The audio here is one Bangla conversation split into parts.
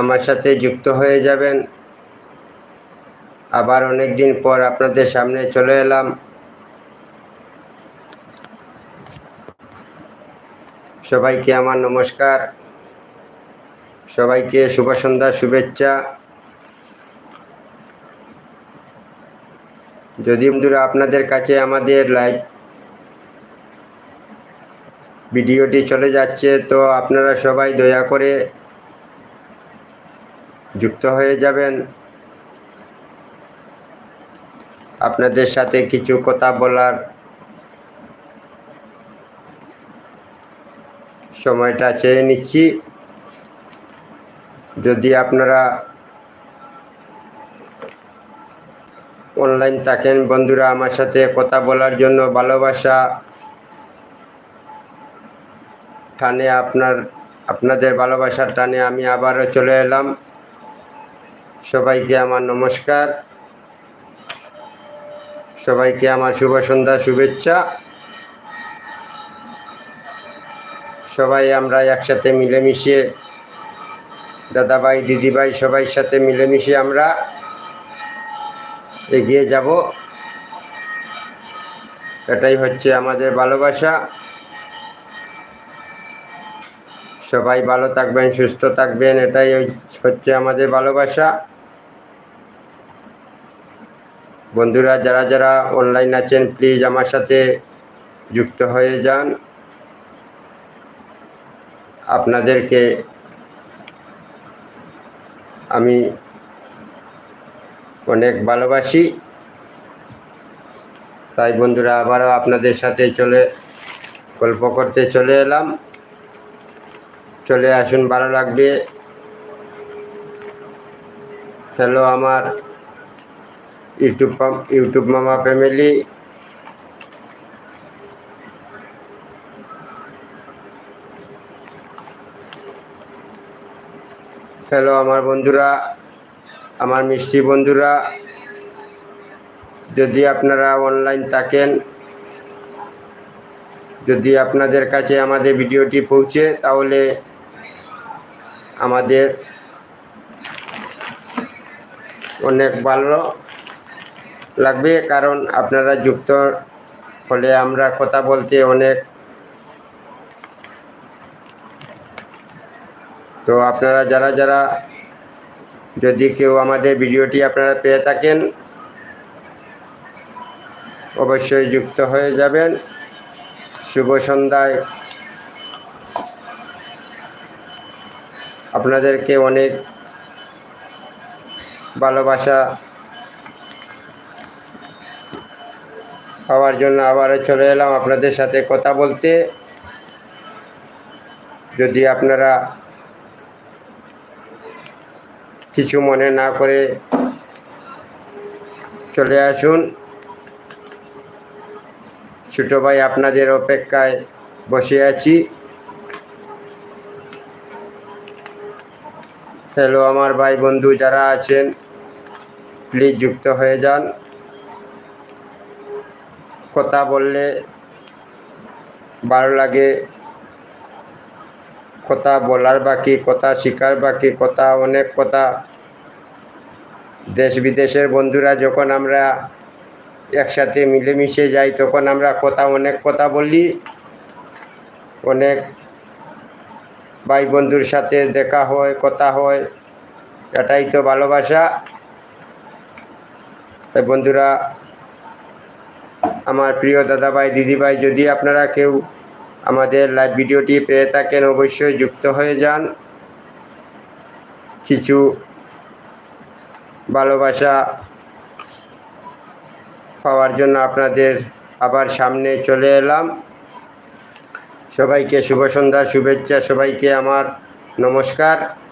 আমার সাথে যুক্ত হয়ে যাবেন। আবার অনেক দিন পর আপনাদের সামনে চলে এলাম। সবাইকে আমার নমস্কার। সবাইকে শুভ সন্ধ্যা, শুভেচ্ছা। যদি বন্ধুরা আপনাদের কাছে আমাদের লাইভ ভিডিওটি চলে যাচ্ছে, তো আপনারা সবাই দয়া করে যুক্ত হয়ে যাবেন। আপনাদের সাথে কিছু কথা বলার সময়টা চেয়ে নিচ্ছি। যদি আপনারা অনলাইন থাকেন, বন্ধুরা, আমার সাথে কথা বলার জন্য ভালোবাসা, টানে আপনার, আপনাদের ভালোবাসার টানে আমি আবারও চলে এলাম। সবাইকে আমার নমস্কার। সবাইকে আমার শুভ সন্ধ্যা, শুভেচ্ছা। সবাই আমরা একসাথে মিলেমিশে, দাদাভাই, দিদিভাই, সবাই সাথে মিলেমিশে আমরা এগিয়ে যাব। এটাই হচ্ছে আমাদের ভালোবাসা। সবাই ভালো থাকবেন, সুস্থ থাকবেন, এটাই হচ্ছে আমাদের ভালোবাসা। বন্ধুরা, যারা যারা অনলাইন আছেন প্লিজ আমার সাথে যুক্ত হয়ে যান। আপনাদেরকে আমি অনেক ভালোবাসি। তাই বন্ধুরা, আবারও আপনাদের সাথে চলে, গল্প করতে চলে এলাম। চলে আসুন, ভালো লাগবে। হ্যালো আমার ইউটিউব ইউটিউব মামা ফ্যামিলি। হ্যালো, আমার বন্ধুরা, আমার মিষ্টি বন্ধুরা, যদি আপনারা অনলাইন থাকেন, যদি আপনাদের কাছে আমাদের ভিডিওটি পৌঁছে, তাহলে আমাদের অনেক ভালো লাগবে, কারণ আপনারা যুক্ত হলে আমরা কথা বলতে অনেক। তো আপনারা যারা যারা যদি কেউ আমাদের ভিডিওটি আপনারা পেয়ে থাকেন, অবশ্যই যুক্ত হয়ে যাবেন। শুভ সন্ধ্যায়। আপনাদেরকে অনেক ভালোবাসা পাওয়ার জন্য আবারও চলে এলাম আপনাদের সাথে কথা বলতে। যদি আপনারা কিছু মনে না করে চলে আসুন। ছোটো ভাই আপনাদের অপেক্ষায় বসে আছি। হ্যালো আমার ভাই বন্ধু যারা আছেন প্লিজ যুক্ত হয়ে যান। কথা বললে ভালো লাগে। কথা বলার বাকি, কথা শেখার বাকি, কথা অনেক কথা। দেশ বিদেশের বন্ধুরা যখন আমরা একসাথে মিলেমিশে যাই, তখন আমরা কথা, অনেক কথা বলি। অনেক ভাই বন্ধুর সাথে দেখা হয়, কথা হয়। এটাই তো ভালোবাসা। বন্ধুরা আমার প্রিয় দাদাভাই, দিদিভাই, যদি আপনারা কেউ আমাদের লাইভ ভিডিওটি পেয়ে থাকেন, অবশ্যই যুক্ত হয়ে যান। কিছু ভালোবাসা পাওয়ার জন্য আপনাদের আবার সামনে চলে এলাম। সবাইকে শুভ সন্ধ্যার শুভেচ্ছা, সবাইকে আমার নমস্কার।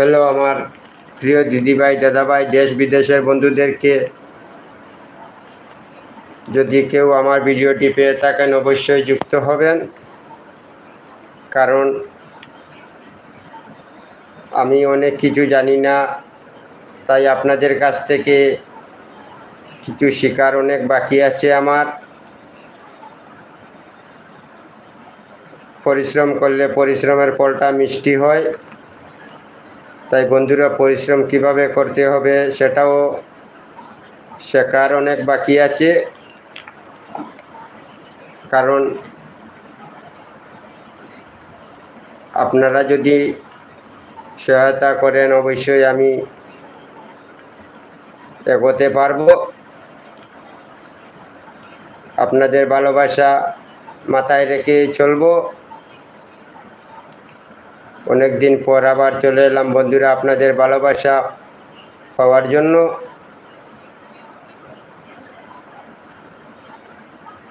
হ্যালো আমার প্রিয় দিদিভাই, দাদাভাই দেশ বিদেশের বন্ধুদেরকে। যদি কেউ আমার ভিডিওটি পেয়ে থাকেন, অবশ্যই যুক্ত হবেন। কারণ আমি অনেক কিছু জানি না, তাই আপনাদের কাছ থেকে কিছু শেখার অনেক বাকি আছে আমার। পরিশ্রম করলে পরিশ্রমের ফলটা মিষ্টি হয়। তাই বন্ধুরা পরিশ্রম কীভাবে করতে হবে সেটাও শেখার অনেক বাকি আছে। কারণ আপনারা যদি সহায়তা করেন অবশ্যই আমি এগোতে পারব। আপনাদের ভালোবাসা মাথায় রেখে চলবো। অনেক দিন পর আবার চলে এলাম। বন্ধুরা, আপনাদের ভালোবাসা পাওয়ার জন্য।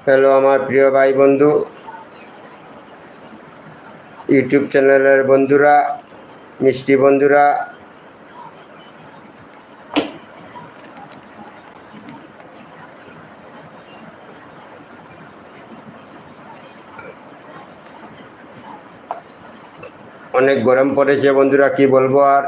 হ্যালো আমার প্রিয় ভাই বন্ধু। ইউটিউব চ্যানেলের বন্ধুরা, মিষ্টি বন্ধুরা অনেক গরম পড়েছে বন্ধুরা, কি বলব আর?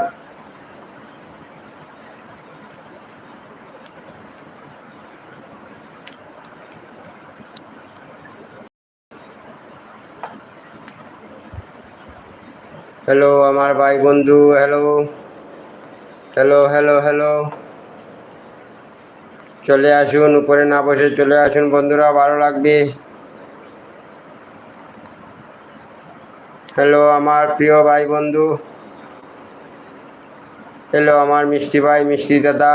হ্যালো আমার ভাই বন্ধু হ্যালো হ্যালো হ্যালো হ্যালো চলে আসুন, উপরে না বসে চলে আসুন বন্ধুরা, ভালো লাগবে। হ্যালো আমার প্রিয় ভাই বন্ধু। হ্যালো আমার মিষ্টি ভাই, মিষ্টি দাদা,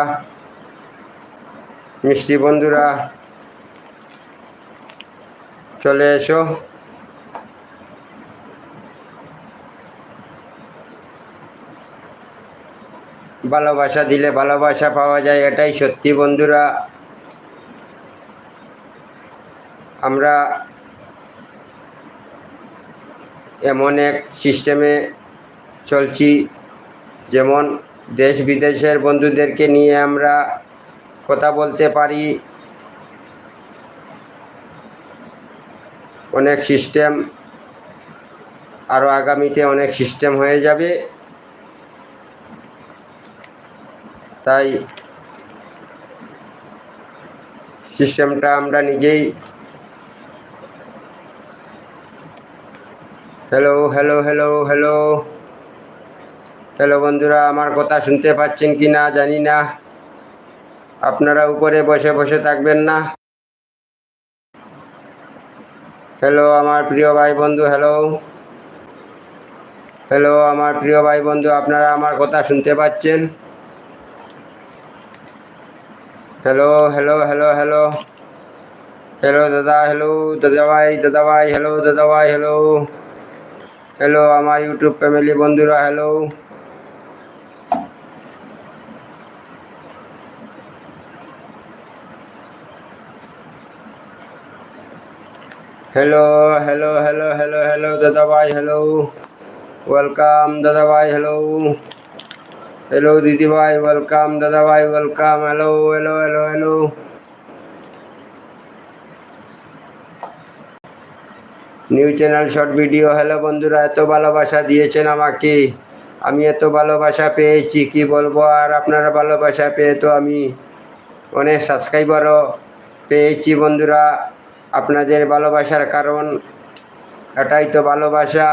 মিষ্টি বন্ধুরা। চলে এসো। ভালোবাসা দিলে ভালোবাসা পাওয়া যায়, এটাই সত্যি বন্ধুরা। আমরা এমন এক সিস্টেমে চলছি, যেমন দেশ বিদেশের বন্ধুদেরকে নিয়ে আমরা কথা বলতে পারি। অনেক সিস্টেম আরও আগামীতে অনেক সিস্টেম হয়ে যাবে। তাই সিস্টেমটা আমরা নিজেই hello hello hello hello hello বন্ধুরা, আমার কথা শুনতে পাচ্ছেন কি না জানি না। আপনারা উপরে বসে বসে থাকবেন না। হ্যালো আমার প্রিয় ভাই বন্ধু হ্যালো হ্যালো আমার প্রিয় ভাই বন্ধু, আপনারা আমার কথা শুনতে পাচ্ছেন? Hello hello hello hello hello দাদা হ্যালো দাদা ভাই দাদা ভাই হ্যালো দাদা ভাই হ্যালো হ্যালো আমার ইউটিউব ফ্যামিলি বন্ধুরা hello hello hello hello hello hello দাদা ভাই হ্যালো ওয়েলকাম দাদা ভাই হ্যালো হ্যালো দিদি ভাই ওয়েলকাম দাদা ভাই welcome hello hello hello hello new channel short video hello বন্ধুরা, এত ভালোবাসা দিয়েছেন আমাকে। আমি এত ভালোবাসা পেয়েছি, কি বলব, আর আপনারা ভালোবাসা পেয়ে তো আমি অনেক সাবস্ক্রাইবারও পেয়েছি বন্ধুরা। আপনাদের ভালোবাসার কারণ, এটাই তো ভালোবাসা।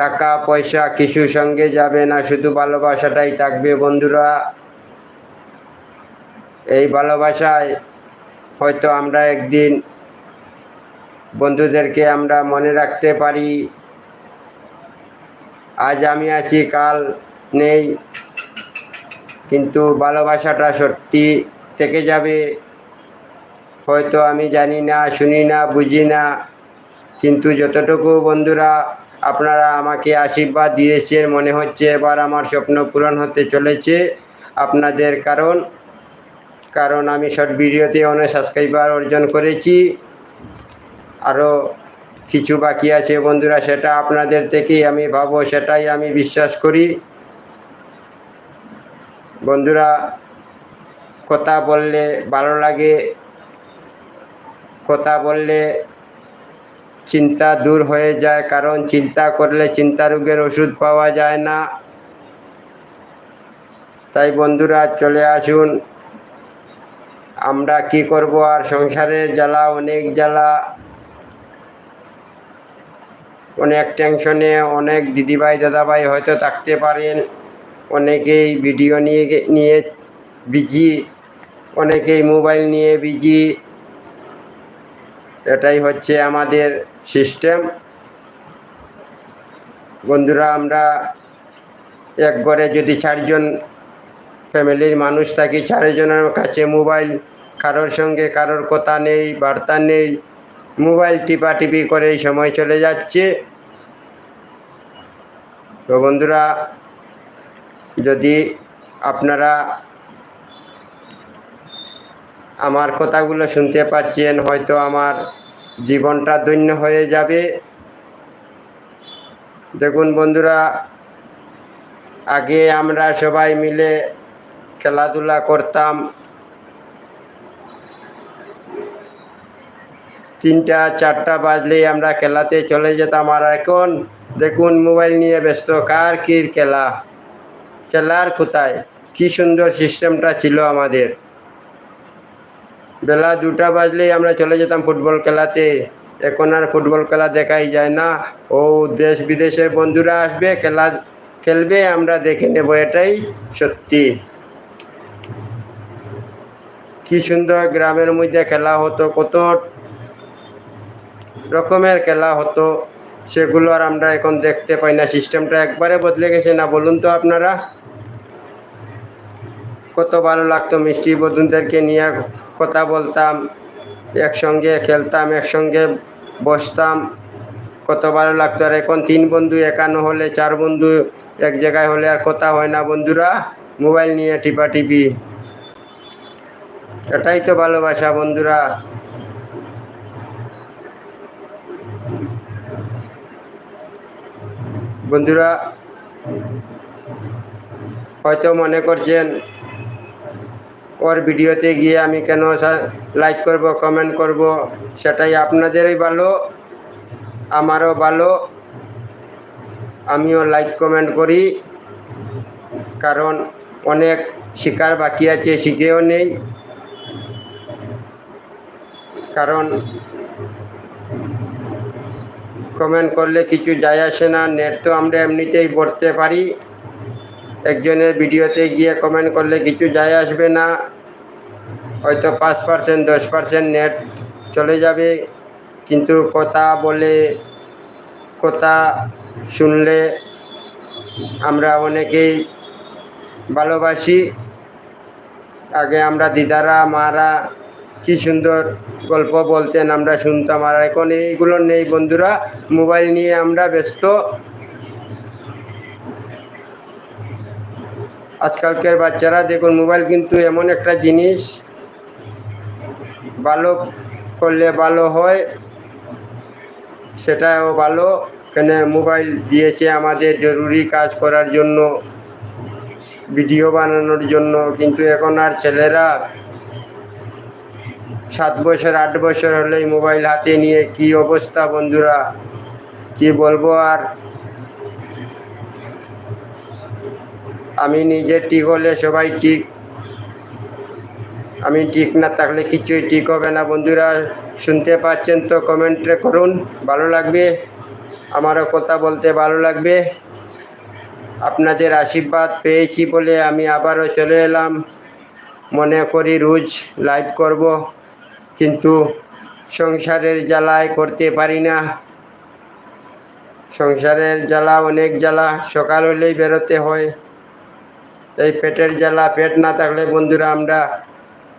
টাকা, পয়সা কিছু সঙ্গে যাবে না, শুধু ভালোবাসাটাই থাকবে বন্ধুরা। এই ভালোবাসায় হয়তো আমরা একদিন বন্ধুদেরকে আমরা মনে রাখতে পারি, আজ আমি আছি, কাল নেই, কিন্তু ভালোবাসাটা সত্যি থেকে যাবে। হয়তো আমি জানি না, শুনি না, বুঝি না, কিন্তু যতটুকু বন্ধুরা আপনারা আমাকে আশীর্বাদ দিয়েছেন, মনে হচ্ছে এবার আমার স্বপ্ন পূরণ হতে চলেছে আপনাদের কারণ। কারণ আমি শর্ট ভিডিওতে অনেক সাবস্ক্রাইবার অর্জন করেছি। আরও কিছু বাকি আছে বন্ধুরা, সেটা আপনাদের থেকেই আমি ভাবো, সেটাই আমি বিশ্বাস করি। বন্ধুরা, কথা বললে ভালো লাগে, কথা বললে চিন্তা দূর হয়ে যায়, কারণ চিন্তা করলে চিন্তা রোগের ওষুধ পাওয়া যায় না। তাই বন্ধুরা, চলে আসুন। আমরা কি করব আর সংসারের জ্বালা, অনেক জ্বালা অনেক টেনশনে, অনেক দিদিভাই, দাদাভাই হয়তো থাকতে পারেন। অনেকেই ভিডিও নিয়ে নিয়ে বিজি, অনেকেই মোবাইল নিয়ে বিজি। এটাই হচ্ছে আমাদের সিস্টেম। বন্ধুরা, আমরা এক ঘরে যদি চারজন ফ্যামিলির মানুষ থাকি, চারজনের কাছে মোবাইল, কারোর সঙ্গে কারোর কথা নেই, বার্তা নেই মোবাইল টিপাটিপি করেই সময় চলে যাচ্ছে। তো বন্ধুরা, যদি আপনারা আমার কথাগুলো শুনতে পাচ্ছেন, হয়তো আমার জীবনটা ধন্য হয়ে যাবে। দেখুন বন্ধুরা, আগে আমরা সবাই মিলে খেলাধুলা করতাম তিনটা, চারটা বাজলেই আমরা খেলাতে চলে যেতাম। আর এখন দেখুন, মোবাইল নিয়ে ব্যস্ত। কার কির খেলা? খেলার কোথায়? কি সুন্দর সিস্টেমটা ছিল আমাদের। বেলা দুটা বাজলেই আমরা চলে যেতাম ফুটবল খেলাতে। এখন আর ফুটবল খেলা দেখাই যায় না। ও দেশ বিদেশের বন্ধুরা আসবে, খেলা খেলবে, আমরা দেখে নেব, এটাই সত্যি। কি সুন্দর গ্রামের মধ্যে খেলা হতো, কত রকমের খেলা হতো, সেগুলো আর আমরা এখন দেখতে পাই না। সিস্টেমটা একবারে বদলে গেছে না, বলুন তো আপনারা। কত ভালো লাগতো মিষ্টি বন্ধুদেরকে নিয়ে কথা বলতাম, একসঙ্গে খেলতাম, একসঙ্গে বসতাম। কত ভালো লাগতো। আর এখন তিন বন্ধু, একান্ন হলে চার বন্ধু, এক জায়গায় হলে আর কথা হয় না বন্ধুরা। মোবাইল নিয়ে টিপা টিপি। এটাই তো ভালোবাসা বন্ধুরা। বন্ধুরা, হয়তো মনে করছেন ওর ভিডিওতে গিয়ে আমি কেন লাইক করব কমেন্ট করব, সেটাই আপনাদেরই ভালো, আমারও ভালো, আমিও লাইক কমেন্ট করি, কারণ অনেক শিকার বাকি আছে, শিখেও নেই, কারণ কমেন্ট করলে কিছু যায় আসে না। নেট তো আমরা এমনিতেই পড়তে পারি। একজনের ভিডিওতে গিয়ে কমেন্ট করলে কিছু যায় আসবে না। হয়তো পাঁচ পার্সেন্ট দশ পার্সেন্ট নেট চলে যাবে। কিন্তু কথা বলে, কথা শুনলে আমরা অনেকেই ভালোবাসি। আগে আমরা দিদারা, মারা কি সুন্দর গল্প বলতেন আমরা শুনতাম। আর এখন এইগুলো নেই বন্ধুরা, মোবাইল নিয়ে আমরা ব্যস্ত। আজকালকার বাচ্চারা দেখুন, মোবাইল কিন্তু এমন একটা জিনিস, ভালো করলে ভালো হয়, সেটাও ভালো। কেন মোবাইল দিয়েছে আমাদের জরুরি কাজ করার জন্য, ভিডিও বানানোর জন্য। কিন্তু এখন আর ছেলেরা সাত বছর, আট বছর হলেই মোবাইল হাতে নিয়ে কি অবস্থা বন্ধুরা? কি বলব আর? আমি নিজে ঠিক হলে সবাই ঠিক। আমি ঠিক না থাকলে কিছুই ঠিক হবে না বন্ধুরা। শুনতে পাচ্ছেন তো কমেন্টে করুন, ভালো লাগবে? আমারও কথা বলতে ভালো লাগবে। আপনাদের আশীর্বাদ পেয়েছি বলে আমি আবারও চলে এলাম। মনে করি রোজ লাইভ করব। কিন্তু সংসারের জ্বালায় করতে পারি না। সংসারের জ্বালা অনেক জ্বালা, সকাল হলেই বেরোতে হয়। এই পেটের জ্বালা, পেট না থাকলে বন্ধুরা আমরা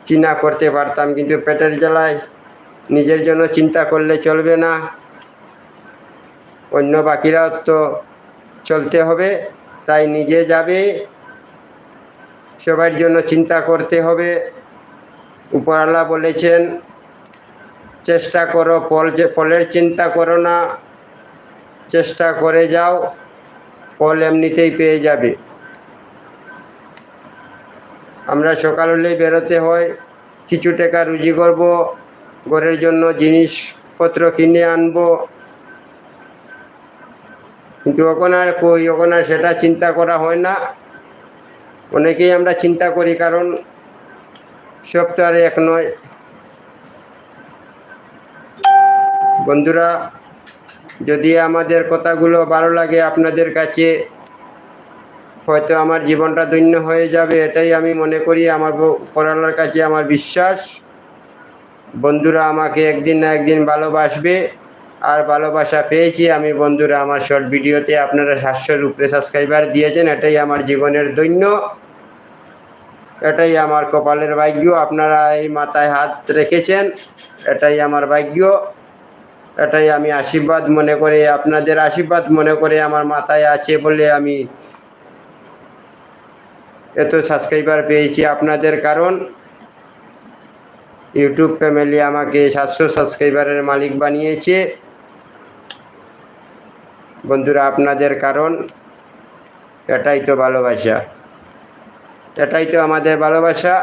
কি না করতে পারতাম, কিন্তু পেটের জ্বালায় নিজের জন্য চিন্তা করলে চলবে না। অন্য বাকিরাও তো চলতে হবে, তাই নিজে যাবে, সবার জন্য চিন্তা করতে হবে। উপরওয়ালা বলেছেন চেষ্টা করো ফল যে ফলের চিন্তা করো না। চেষ্টা করে যাও ফল এমনিতেই পেয়ে যাবে। আমরা সকাল হলেই বেরোতে হয়, কিছু টাকা রুজি করব, ঘরের জন্য জিনিসপত্র কিনে আনব। কিন্তু ওখানে আর কই ওখানে সেটা চিন্তা করা হয় না। অনেকেই আমরা চিন্তা করি, কারণ সব তো আর এক নয় বন্ধুরা, যদি আমাদের কথাগুলো ভালো লাগে আপনাদের কাছে, হয়তো আমার জীবনটা ধন্য হয়ে যাবে, এটাই আমি মনে করি, আমার পড়ালার কাছে আমার বিশ্বাস। বন্ধুরা, আমাকে একদিন না একদিন ভালোবাসবে, আর ভালোবাসা পেয়েছি আমি বন্ধুরা আমার শর্ট ভিডিওতে আপনারা সাতশোর উপরে সাবস্ক্রাইবার দিয়েছেন, এটাই আমার জীবনের দৈন্য এটাই আমার কপালের ভাগ্য, আপনারা এই মাথায় হাত রেখেছেন, এটাই আমার ভাগ্য। এটাই আমি আশীর্বাদ মনে করে, আপনাদের আশীর্বাদ মনে করে আমার মাথায় আছে বলে আমি এত সাবস্ক্রাইবার পেয়েছি। আপনাদের কারণ ইউটিউব ফ্যামিলি আমাকে সাতশো সাবস্ক্রাইবারের মালিক বানিয়েছে। বন্ধুরা, আপনাদের কারণ এটাই তো ভালোবাসা। এটাই তো আমাদের ভালোবাসা।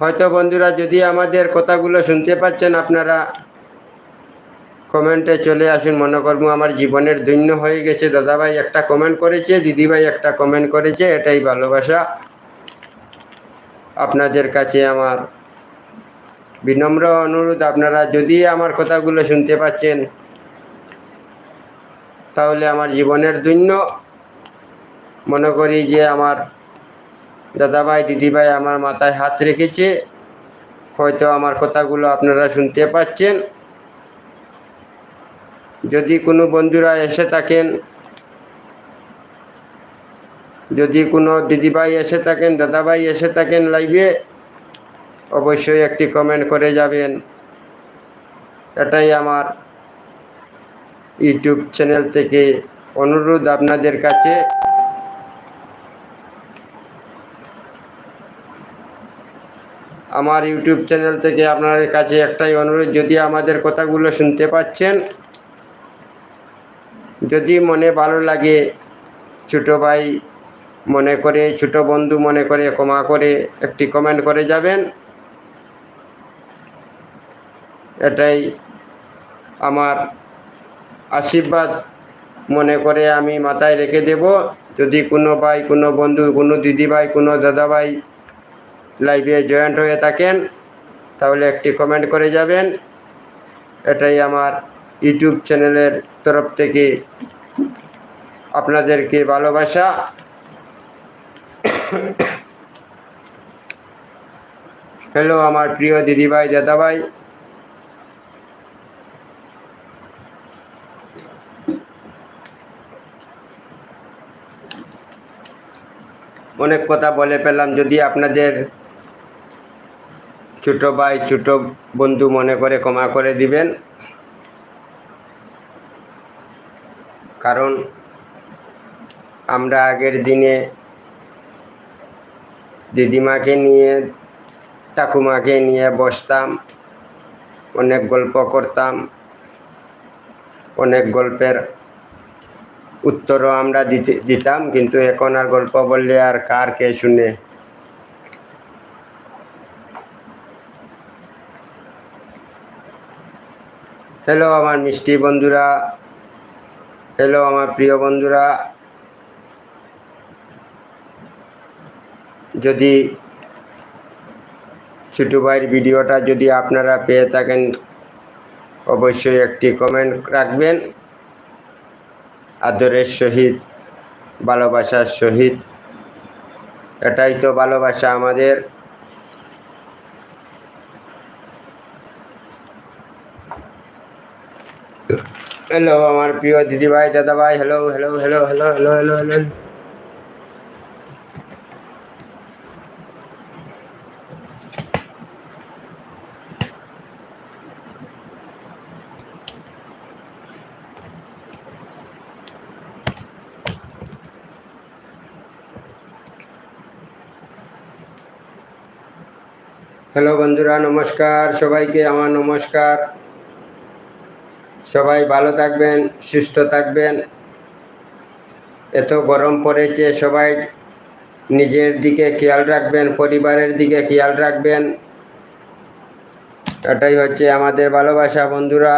হয়তো বন্ধুরা যদি আমাদের কথাগুলো শুনতে পাচ্ছেন, আপনারা কমেন্টে চলে আসুন। মনে করব আমার জীবনের দৈন্য হয়ে গেছে। দাদাভাই একটা কমেন্ট করেছে, দিদিভাই একটা কমেন্ট করেছে, এটাই ভালোবাসা। আপনাদের কাছে আমার বিনম্র অনুরোধ। আপনারা যদি আমার কথাগুলো শুনতে পাচ্ছেন, তাহলে আমার জীবনের দৈন্য। মনে করি যে আমার দাদাভাই, দিদিভাই আমার মাথায় হাত রেখেছে। হয়তো আমার কথাগুলো আপনারা শুনতে পাচ্ছেন। যদি কোনো বন্ধুরা এসে থাকেন, যদি কোনো দিদিভাই এসে থাকেন, দাদাভাই এসে থাকেন লাইভে, অবশ্যই একটি কমেন্ট করে যাবেন। এটাই আমার ইউটিউব চ্যানেল থেকে অনুরোধ আপনাদের কাছে। আমার ইউটিউব চ্যানেল থেকে আপনার কাছে একটাই অনুরোধ, যদি আমাদের কথাগুলো শুনতে পাচ্ছেন, যদি মনে ভালো লাগে, ছোটো ভাই মনে করে, ছোট বন্ধু মনে করে, ক্ষমা করে একটি কমেন্ট করে যাবেন। এটাই আমার আশীর্বাদ। মনে করে আমি মাথায় রেখে দেব, যদি কোনো ভাই, কোনো বন্ধু, কোনো দিদি ভাই কোনো দাদা ভাই লাইভে জয়েন্ট হয়ে থাকেন, তাহলে একটি কমেন্ট করে যাবেন। এটাই আমার ইউটিউব চ্যানেলের তরফ থেকে আপনাদেরকে ভালোবাসা। হ্যালো আমার প্রিয় দিদিভাই, দাদাভাই। অনেক কথা বলে পেলাম যদি আপনাদের ছোট ভাই, ছোট বন্ধু মনে করে ক্ষমা করে দিবেন। কারণ আমরা আগের দিনে দিদিমাকে নিয়ে, ঠাকুমাকে নিয়ে বসতাম, অনেক গল্প করতাম, অনেক গল্পের উত্তরও আমরা দিতে দিতাম, কিন্তু এখন আর গল্প বললে আর কার কে শুনে? হ্যালো আমার মিষ্টি বন্ধুরা। হ্যালো আমার প্রিয় বন্ধুরা। যদি ছোটো ভাইয়ের ভিডিওটা যদি আপনারা পেয়ে থাকেন, অবশ্যই একটি কমেন্ট রাখবেন। আদরের সহিত, ভালোবাসার সহিত। এটাই তো ভালোবাসা আমাদের। হ্যালো আমার প্রিয় দিদিভাই দাদাভাই hello hello hello hello hello hello hello hello বন্ধুরা নমস্কার সবাইকে আমার নমস্কার সবাই ভালো থাকবেন, সুস্থ থাকবেন। এত গরম পড়েছে, সবাই নিজের দিকে খেয়াল রাখবেন, পরিবারের দিকে খেয়াল রাখবেন। এটাই হচ্ছে আমাদের ভালোবাসা, বন্ধুরা।